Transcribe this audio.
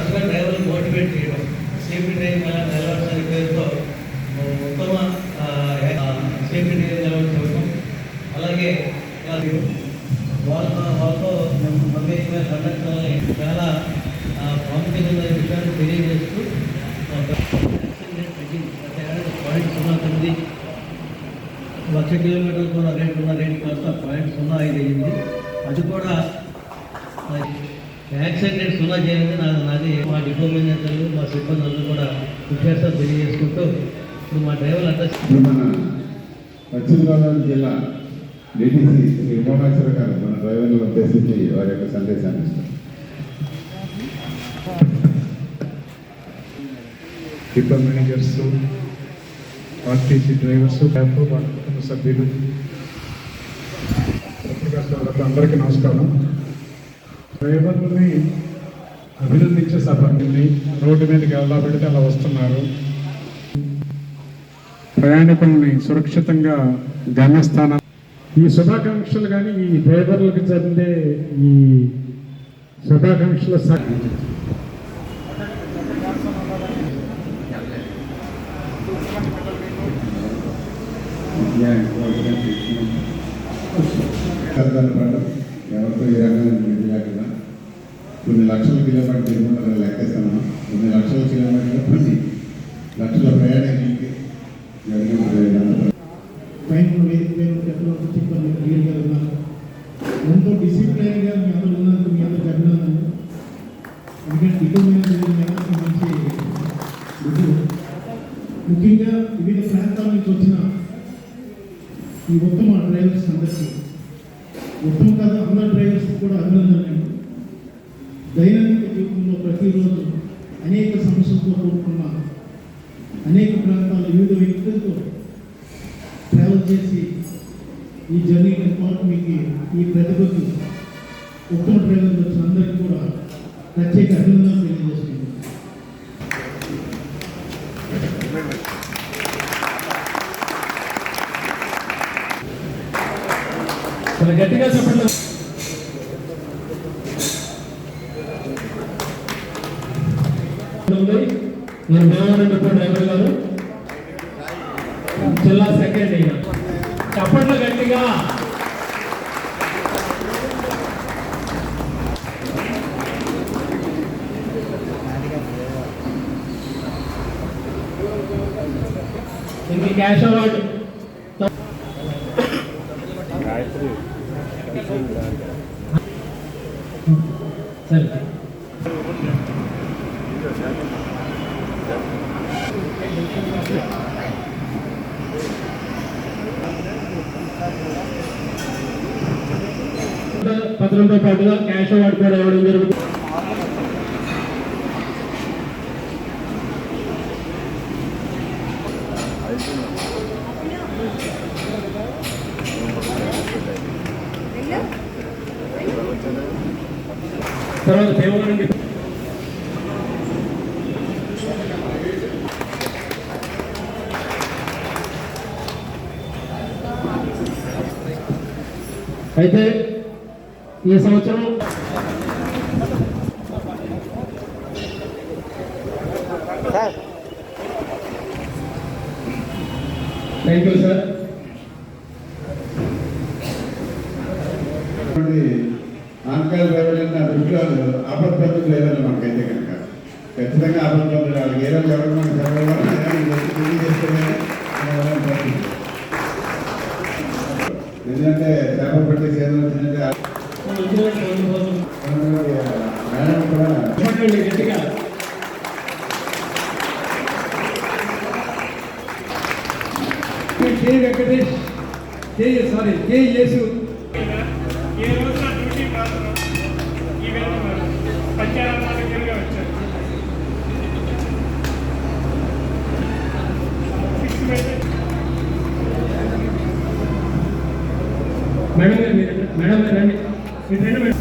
తరచుగా డ్రైవర్లు మోటివేట్ చేయడం. సేఫ్టీ డ్రైవింగ్ ఎలా నిలబడాలని పేరుతో ఉత్తమ ఆ, ఆ, సేఫ్టీ ట్రైనింగ్ అలాగే అది వాళ్ళ వాళ్ళతో మేము కండక్ట్ చాలా ప్రాముఖ్యత విషయాన్ని తెలియజేస్తూ పాయింట్ సున్నా తొమ్మిది లక్ష కిలోమీటర్ల కూడా రేటు ఉన్న రేటు కాస్త పాయింట్ సున్నా ఐదు అయ్యింది. అది కూడా యాక్సిడెంట్ సున్నా చేయాలని నాకు నాది మా డిపో మేనేజర్లు మా సిబ్బంది అందరూ కూడా విశేషాలు తెలియజేసుకుంటూ ఇప్పుడు మా డ్రైవర్ అంతా మన పశ్చిమ గోదావరి జిల్లా డిటిసి శ్రీ ఉమామేశ్వర గారు మన డ్రైవర్లను ఉద్దేశించి వారి యొక్క సందేశాన్ని ఇస్తారు depot managers RTC drivers cab వాళ్ళ కుటుంబ సభ్యులు అందరికీ నమస్కారం. డ్రైవర్లని అభినందించే సభ రోడ్డు మీదకి ఎలా పెడితే అలా వస్తున్నారు. ప్రయాణికుల్ని సురక్షితంగా గమ్యస్థానం. ఈ శుభాకాంక్షలు కానీ ఈ డ్రైవర్లకు చెందే ఈ శుభాకాంక్షల స- ఎవరితో ఏ రకంగా ఇది లేకుండా కొన్ని లక్షల కిలోమీటర్ తిరుగుతుంటారు లెక్కేస్తున్నాం కొన్ని లక్షల కిలోమీటర్లు కొన్ని లక్షల ప్రయాణికులకి జరిగిన ప్రయోజనాలు పైన వేదిక పైన చెప్పినట్టు క్లియర్గా ఉన్నారు ఎంతో డిసిప్లైన్గా మీ అందరూ ఉన్నందుకు మీ అందరికి అభినందనలు ఎందుకంటే ఇటు మంచి ముఖ్యంగా వివిధ ప్రాంతాల నుంచి వచ్చిన ఈ ఉత్తమ డ్రైవర్స్ అందరికీ ఉత్తమ డ్రైవర్స్ కూడా అభినందనలు దైనందిక జీవితంలో ప్రతిరోజు అనేక సమస్యలతో కూడుకున్న అనేక ప్రాంతాల వివిధ వ్యక్తులతో ట్రావెల్ చేసి ఈ జర్నీ పాటు మీకు ఈ ప్రతిభకు ఉత్తమ డ్రైవర్ వచ్చిన అందరికీ కూడా ప్రత్యేక అభినందనలు తెలియజేస్తున్నాను. గట్టిగా చెప్పండి. ఉంది. నేను భీమవరం డిపో డ్రైవర్ గారు. జిల్లా సెక్రటరీ చప్పట్లు గట్టిగా. దీనికి క్యాష్ అవార్డు సరే. పత్రంతో పాటుగా క్యాష్ అవార్డు కూడా ఇవ్వడం జరుగుతుంది తర్వాత భీమవరం డిపో అయితే ఈ సంవత్సరం థ్యాంక్ యూ సార్ డ్రైవర్లు నా దృష్టిలో అబద్ధ డ్రైవర్లు మనకైతే కనుక. ఖచ్చితంగా అబద్ధ వాళ్ళకి ఏదో ఎవరు మనకు తెలియజేస్తేనే అంటే చేపలు పట్టే సీజన్ వచ్చిందంటే మేడం కూడా కే వెంకటేష్ కే సారీ కే యేసు ఈ రోజున డ్యూటీ మాత్రం ఈ వచ్చారు మేడం మేడం రండి మీరు రండి మేడం.